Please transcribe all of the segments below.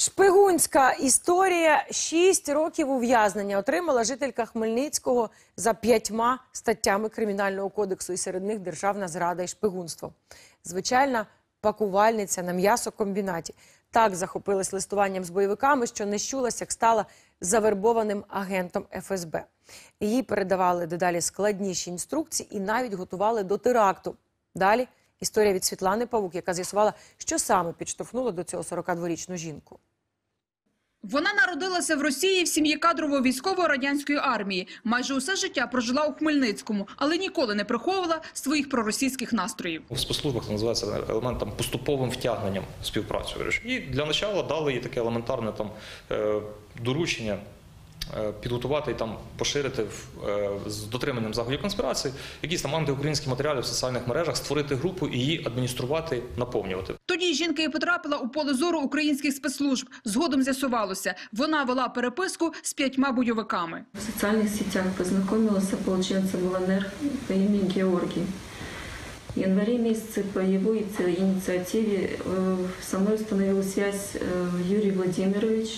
Шпигунська історія. Шість років ув'язнення отримала жителька Хмельницького за п'ятьма статтями Кримінального кодексу, і серед них державна зрада і шпигунство. Звичайна пакувальниця на м'ясокомбінаті. Так захопилась листуванням з бойовиками, що не щулась, як стала завербованим агентом ФСБ. Їй передавали дедалі складніші інструкції і навіть готували до теракту. Далі історія від Світлани Павук, яка з'ясувала, що саме підштовхнуло до цього 42-річну жінку. Вона народилася в Росії в сім'ї кадрової військової радянської армії. Майже усе життя прожила у Хмельницькому, але ніколи не приховувала своїх проросійських настроїв. В спецслужбах це називається елементом поступовим втягненням співпрацю. І для начала дали їй таке елементарне там е, доручення. е, Підготувати і там поширити в- е, з дотриманням заходів конспірації якісь там антиукраїнські матеріали в соціальних мережах, створити групу і її адмініструвати, наповнювати. Тоді жінка і потрапила у поле зору українських спецслужб. Згодом з'ясувалося, вона вела переписку з п'ятьма бойовиками. В социальных сетях познакомилась с ополченцем ЛНР по имени Георгий. В январе месяце по его иници- инициативе э, со мной установил связь э, Юрий Владимирович,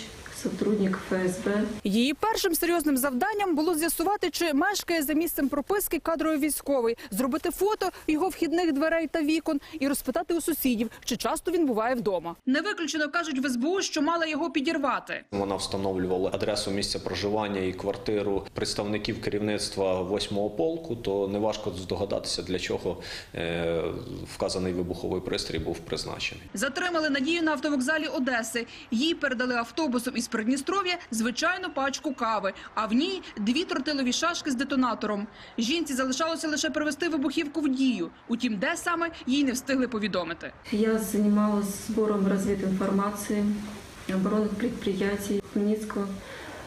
сотрудник ФСБ. Її першим серйозним завданням було з'ясувати, чи мешкає за місцем прописки кадровий військовий, зробити фото його вхідних дверей та вікон і розпитати у сусідів, чи часто він буває вдома. Не виключено кажуть в СБУ, що мала його підірвати. Вона встановлювала адресу місця проживання і квартиру представників керівництва 8-го полку, то неважко здогадатися, для чого е, вказаний вибуховий пристрій був призначений. Затримали Надію на автовокзалі Одеси. Їй передали автобусом із Придністров'я звичайну пачку кави, а в ній дві тортилові шашки з детонатором. Жінці залишалося лише привезти вибухівку в дію. Утім, де саме їй не встигли повідомити. Я занималась збором развединформации оборонних підприємств Хмельницкого,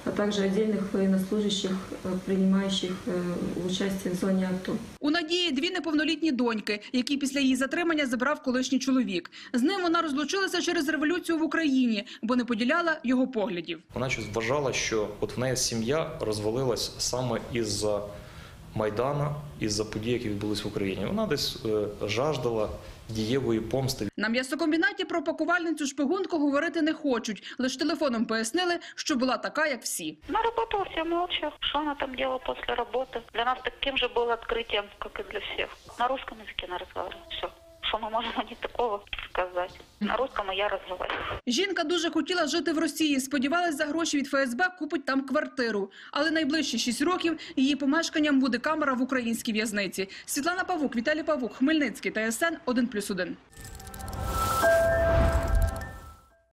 а также отдельных военнослужащих, э, принимающих э, участие в зоне АТО. У Надії дві неповнолітні доньки, які після її затримання забрав колишній чоловік. З ним вона розлучилася через революцію в Україні, бо не поділяла його поглядів. Вона щось вважала, що от в неї сім'я розвалилась саме із-за Майдана, із-за подій, які відбулись в Україні. Вона десь е, жаждала дієвої помсти. На м'ясокомбінаті про пакувальницю шпигунку говорити не хочуть. Лише телефоном пояснили, що була така, як всі. Она работала все молча. Что она там делала после работы? Для нас таким же было открытием, как и для всех. На русском языке она разговаривала. Все. Что ми можемо ні такого сказати. На русском и я разговариваю. Жінка дуже хотіла жити в Росії. Сподівалась, за гроші від ФСБ купить там квартиру. Але найближчі шість років її помешканням буде камера в українській в'язниці. Світлана Павук, Віталій Павук, Хмельницький, ТСН 1+,1.